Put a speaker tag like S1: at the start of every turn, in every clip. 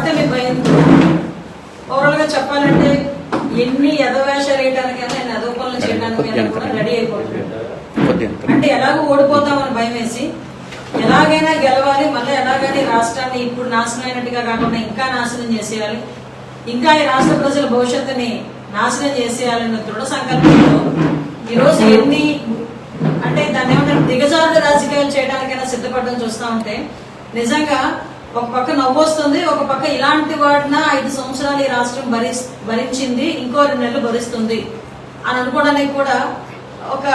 S1: అంటే మీకు భయం. ఓవరాల్గా చెప్పాలంటే ఎన్ని ఎదవేషాలు వేయడానికైనా నేను ఎదవ పనులు చేయడానికైనా కూడా రెడీ అయిపోతున్నాను అంటే ఎలాగో ఓడిపోతామని భయం వేసి ఎలాగైనా గెలవాలి మళ్ళీ ఎలాగైనా రాష్ట్రాన్ని ఇప్పుడు నాశనం అయినట్టుగా కాకుండా ఇంకా నాశనం చేసేయాలి. ఇంకా ఈ రాష్ట్ర ప్రజల భవిష్యత్తుని నాశనం చేసేయాలన్న దృఢ సంకల్పంతో ఈరోజు ఎన్ని అంటే దాన్ని ఏమంటారు దిగజారుడు రాజకీయాలు చేయడానికైనా సిద్ధపడడం చూస్తా ఉంటే నిజంగా ఒక పక్క నవ్వొస్తుంది ఒక పక్క ఇలాంటి వాటిన ఐదు సంవత్సరాలు ఈ రాష్ట్రం భరి భరించింది ఇంకో రెండు నెలలు భరిస్తుంది అని అనుకోవడానికి కూడా ఒక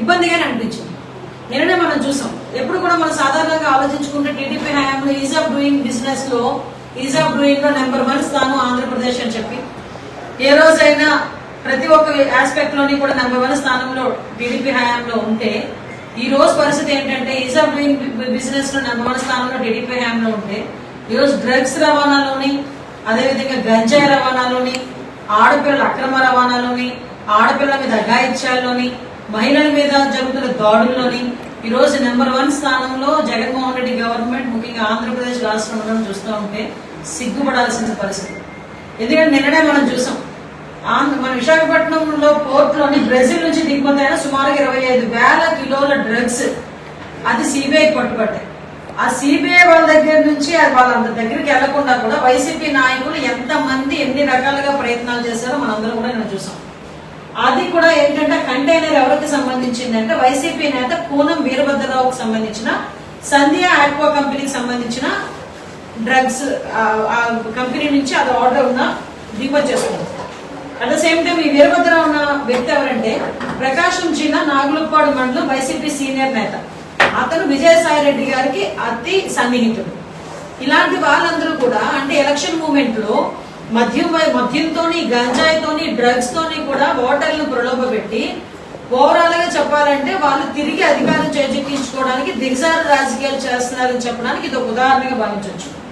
S1: ఇబ్బందిగానే అనిపించింది. నిన్ననే మనం చూసాం. ఎప్పుడు కూడా మనం సాధారణంగా ఆలోచించుకుంటే టీడీపీ హయాంలో ఈజ్ ఆఫ్ డూయింగ్ బిజినెస్లో ఈజ్ ఆఫ్ డూయింగ్లో నెంబర్ వన్ స్థానం ఆంధ్రప్రదేశ్ అని చెప్పి. ఏ రోజైనా ప్రతి ఒక్క ఆస్పెక్ట్లోని కూడా నెంబర్ వన్ స్థానంలో టీడీపీ హయాంలో ఉంటే ఈ రోజు పరిస్థితి ఏంటంటే ఈజ్ ఆఫ్ డూయింగ్ బిజినెస్లో నెంబర్ వన్ స్థానంలో టీడీపీ హయాంలో ఉంటే ఈరోజు డ్రగ్స్ రవాణాలోని అదేవిధంగా గంజాయి రవాణాలోని ఆడపిల్లల అక్రమ రవాణాలోని ఆడపిల్లల మీద అఘాయిత్యాల్లోని మహిళల మీద జరుగుతున్న దాడుల్లోని ఈ రోజు నెంబర్ వన్ స్థానంలో జగన్మోహన్ రెడ్డి గవర్నమెంట్ ముఖ్యంగా ఆంధ్రప్రదేశ్ రాష్ట్రంలో చూస్తూ ఉంటే సిగ్గుపడాల్సిన పరిస్థితి. ఎందుకంటే నిన్ననే మనం చూసాం ఆంధ్ర మన విశాఖపట్నంలో కోర్టులోని బ్రెజిల్ నుంచి దిగుమతి అయిన సుమారుగా ఇరవై ఐదు వేల కిలోల డ్రగ్స్ అది సిబిఐ పట్టుబట్టాయి. ఆ సిబిఐ వాళ్ళ దగ్గర నుంచి వాళ్ళంత వాళ్ళ దగ్గరికి వెళ్ళకుండా కూడా వైసీపీ నాయకులు ఎంతమంది ఎన్ని రకాలుగా ప్రయత్నాలు చేశారో మనందరం కూడా నేను చూసాం. అది కూడా ఏంటంటే కంటైనర్ ఎవరికి సంబంధించిందంటే వైసీపీ నేత పూనం వీరభద్రరావుకు సంబంధించిన సంధ్య ఆక్వా కంపెనీకి సంబంధించిన డ్రగ్స్ ఆ కంపెనీ నుంచి అది ఆర్డర్ ఉన్న దిగుమతి చేసుకుంది. అట్ ద సేమ్ టైం ఈ వీరభద్రరావు వ్యక్తి ఎవరంటే ప్రకాశం జిల్లా నాగులపాడు మండలం వైసీపీ సీనియర్ నేత. అతను విజయసాయి రెడ్డి గారికి అతి సన్నిహితుడు. ఇలాంటి వాళ్ళందరూ కూడా అంటే ఎలక్షన్ మూమెంట్లో మద్యం వై- మద్యంతోని గంజాయితోని డ్రగ్స్ తోని కూడా ఓటర్లను ప్రలోభ పెట్టి ఓవరాల్గా చెప్పాలంటే వాళ్ళు తిరిగి అధికారం చేజిక్కించుకోవడానికి దిగజారు రాజకీయాలు చేస్తున్నారని చెప్పడానికి ఇది ఒక ఉదాహరణగా భావించవచ్చు.